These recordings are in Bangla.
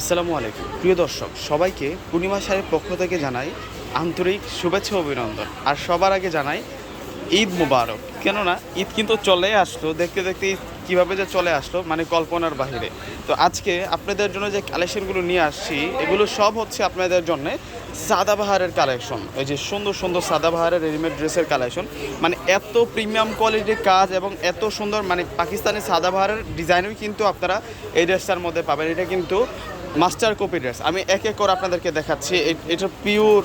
আসসালামু আলাইকুম। প্রিয় দর্শক, সবাইকে পূর্ণিমা শাড়ির পক্ষ থেকে জানাই আন্তরিক শুভেচ্ছা অভিনন্দন। আর সবার আগে জানাই, ঈদ মুবারক। কেননা, ঈদ কিন্তু চলে আসলো, দেখতে দেখতে ঈদ কীভাবে যে চলে আসলো মানে কল্পনার বাহিরে। তো আজকে আপনাদের জন্য যে কালেকশনগুলো নিয়ে আসছি, এগুলো সব হচ্ছে আপনাদের জন্য সাদাবাহারের কালেকশন ওই যে সুন্দর সুন্দর সাদাবাহারের রেডিমেড ড্রেসের কালেকশন মানে এত প্রিমিয়াম কোয়ালিটির কাজ এবং এত সুন্দর মানে পাকিস্তানি সাদাবাহারের ডিজাইনও কিন্তু আপনারা এই ড্রেসটার মধ্যে পাবেন। এটা কিন্তু মাস্টার কপি ড্রেস আমি এক এক করে আপনাদেরকে দেখাচ্ছি। এটা পিওর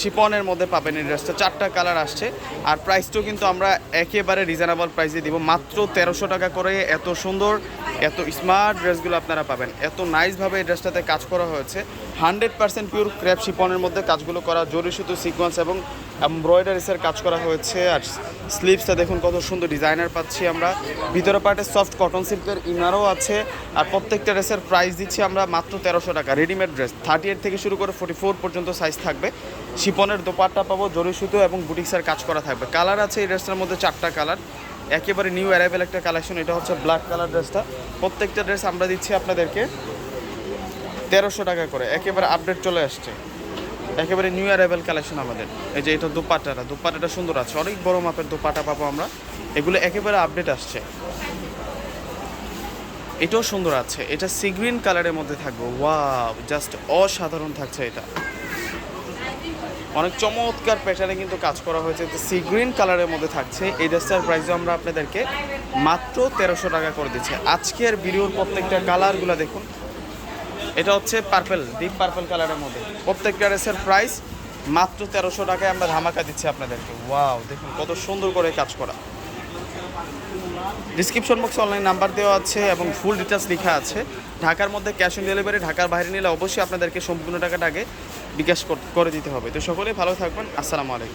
শিপনের মধ্যে পাবেন এই ড্রেসটা। চারটা কালার আসছে। আর প্রাইসটাও কিন্তু আমরা একেবারে রিজনেবল প্রাইসে দিব। মাত্র তেরোশো টাকা করে এত সুন্দর, এত স্মার্ট ড্রেসগুলো আপনারা পাবেন। এত নাইসভাবে এই ড্রেসটাতে কাজ করা হয়েছে। হান্ড্রেড পার্সেন্ট পিওর ক্র্যাপ শিপনের মধ্যে কাজগুলো করা, জরি সুতো সিকোয়েন্স এবং এমব্রয়ডারিসের কাজ করা হয়েছে। আর স্লিভসটা দেখুন কত সুন্দর ডিজাইনার পাচ্ছি আমরা। ভিতরে পার্টে সফট কটন সিল্কের ইনারও আছে। আর প্রত্যেকটা ড্রেসের প্রাইস দিচ্ছি আমরা মাত্র তেরোশো টাকা। রেডিমেড ড্রেস থার্টি এইট থেকে শুরু করে ফোর্টি ফোর পর্যন্ত সাইজ থাকবে। শিপনের দোপাট্টা পাবো, জরি সুতো এবং বুটিক্সের কাজ করা থাকবে। কালার আছে এই ড্রেসটার মধ্যে চারটা কালার একেবারে নিউ অ্যারাইভেল একটা কালেকশন এটা হচ্ছে ব্ল্যাক কালার ড্রেসটা। প্রত্যেকটা ড্রেস আমরা দিচ্ছি আপনাদেরকে তেরোশো টাকা করে। একেবারে আপডেট চলে আসছে। একেবারে নিউ অ্যারাইভেল কালেকশন আমাদের। এই যে এটা দুপাট্টাটা দুপাট্টাটা সুন্দর আছে। অনেক বড় মাপের দুপাটা পাবো আমরা। এগুলো একেবারে আপডেট আসছে। এটাও সুন্দর আছে। এটা সি গ্রিন কালারের মধ্যে থাকবে। ওয়াও জাস্ট অসাধারণ থাকছে এটা। অনেক চমৎকার প্যাটার্নে কিন্তু কাজ করা হয়েছে। সি গ্রিন কালারের মধ্যে থাকছে। এই ড্রেসটার প্রাইসও আমরা আপনাদেরকে মাত্র তেরোশো টাকা করে দিচ্ছি। আজকের ভিডিওর প্রত্যেকটা কালারগুলো দেখুন। এটা হচ্ছে পার্পেল ডিপ পার্পেল কালারের মধ্যে। প্রত্যেকটা ড্রেসের প্রাইস মাত্র তেরোশো টাকায় আমরা ধামাকা দিচ্ছি আপনাদেরকে। ওয়াও দেখুন কত সুন্দর করে কাজ করা। ডিসক্রিপশন বক্সে অনলাইন নাম্বার দেওয়া আছে এবং ফুল ডিটেলস লেখা আছে। ঢাকার মধ্যে ক্যাশ অন ডেলিভারি ঢাকার বাইরে নিলে অবশ্যই আপনাদেরকে সম্পূর্ণ টাকাটা আগে বিকাশ করে দিতে হবে। তো সকলেই ভালো থাকবেন। আসসালামু আলাইকুম।